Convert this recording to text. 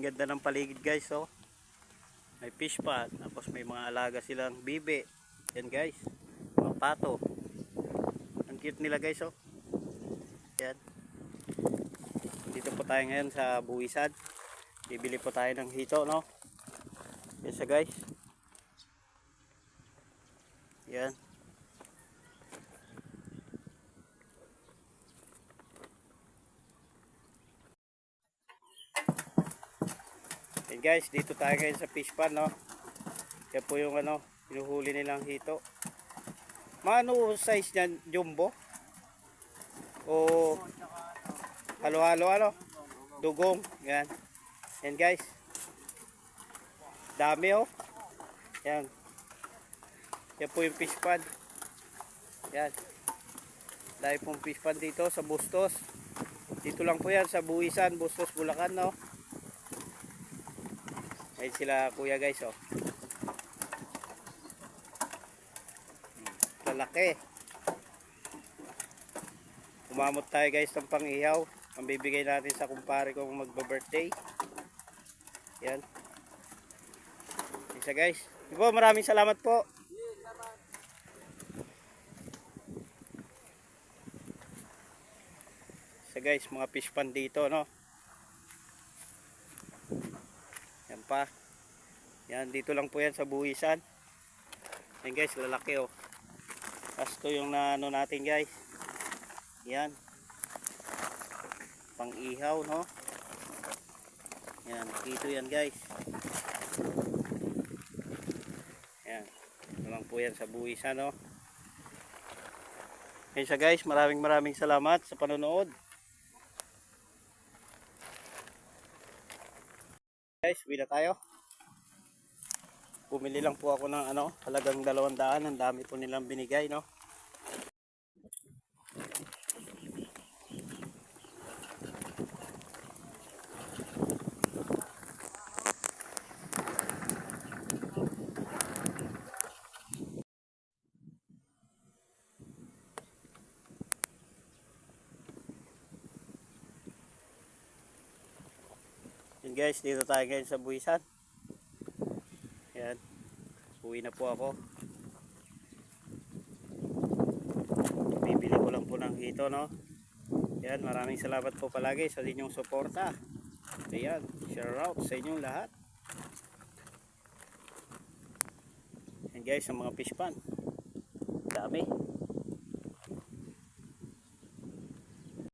Ang ganda ng paligid guys, oh. May fish pond, tapos may mga alaga silang bibe. Yan guys, mga pato. Ang cute nila guys, oh. Yan. Dito po tayo ngayon sa buwisan. Bibili po tayo ng hito, no? Yan guys. Yan. Guys, dito tayo ngayon sa fish pond, no? Yan po yung ano, pinuhuli nilang hito. Mga ano size niyan, jumbo? O halo-halo ano? Dugong, yan. Yan guys. Dami oh. Yan. Yan po yung fish pond. Yan. Dahil pong fish pond dito sa Bustos. Dito lang po yan sa Buisan, Bustos, Bulacan, no? Ayun sila kuya guys, oh. Lalaki. Umamot tayo guys ng pang-ihaw. Ang bibigay natin sa kumpare kong magba-birthday. Yan. Isa guys. Di po, maraming salamat po. Isa guys, mga fish pan dito, no? Yan pa. Yan, dito lang po yan sa buwisan. Yan guys, lalaki oh. Pasto yung na ano natin guys. Yan. Pang ihaw, no? Yan, dito yan guys. Yan. Lang po yan sa buwisan, no? Yan siya guys, maraming maraming salamat sa panonood. Guys, uwi tayo. Bumili lang po ako ng ano, halagang dalawang daan. Ang dami po nilang binigay, no? Yan guys, dito tayo ngayon sa buwisan. Yan. Uwi na po ako. Bibili ko lang po ng hito, no? Yan, maraming salamat po palagi sa inyong suporta. Ayan, share out sa inyong lahat. Yan guys, ang mga fish pan. Dami.